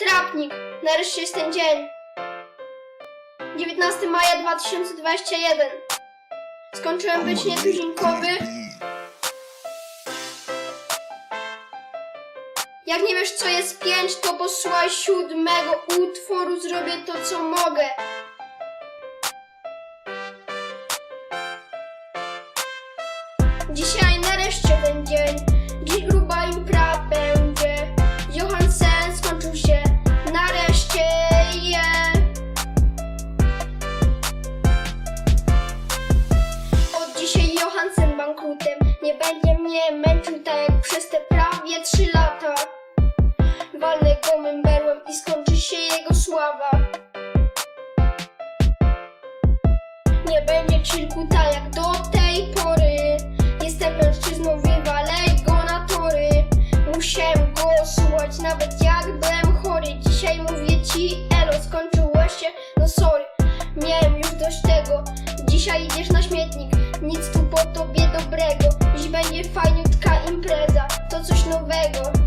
Trapnik, nareszcie jest ten dzień. 19 maja 2021. Skończyłem być nietuzinkowy. Jak nie wiesz co jest pięć, to posłuchaj siódmego utworu, zrobię to co mogę. Dzisiaj nareszcie ten dzień, Nie będzie mnie męczył tak jak przez te prawie trzy lata. Walnę go memberłem i skończy się jego sława. Nie będzie chillkuta jak do tej pory. Jestem mężczyzną, wywalę go na tory. Musiałem go słuchać nawet jak byłem chory. Dzisiaj mówię ci elo, skończyło się, no sorry Miałem już dość tego. Dzisiaj idziesz na śmietnik. Nic tu nowego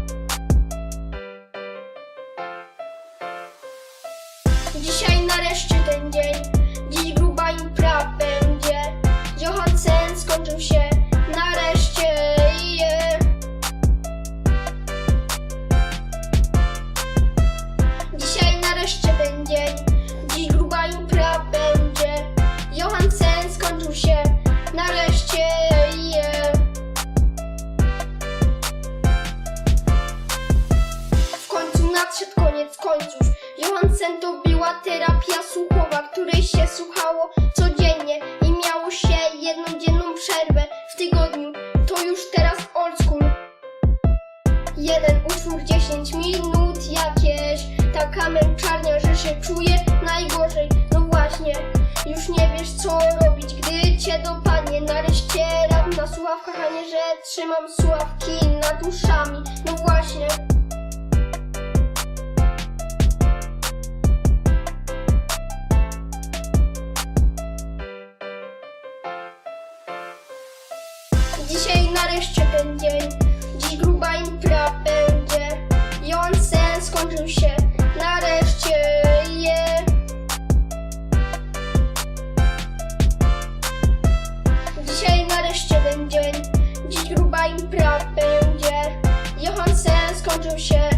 koniec. Johansen to była terapia słuchowa, której się słuchało codziennie i miało się jedną dzienną przerwę w tygodniu. To już teraz old school. Jeden utwór 10 minut jakieś. Taka męczarnia, że się czuje najgorzej. No właśnie, już nie wiesz co robić, gdy cię dopadnie. Nareszcie rap na słuchawkach, a nie że trzymam słuchawki nad uszami. No właśnie. Dzisiaj nareszcie ten dzień, dziś gruba impra będzie. Johansen skończył się, nareszcie je. Dzisiaj nareszcie ten dzień, dziś gruba impra będzie. Johansen skończył się,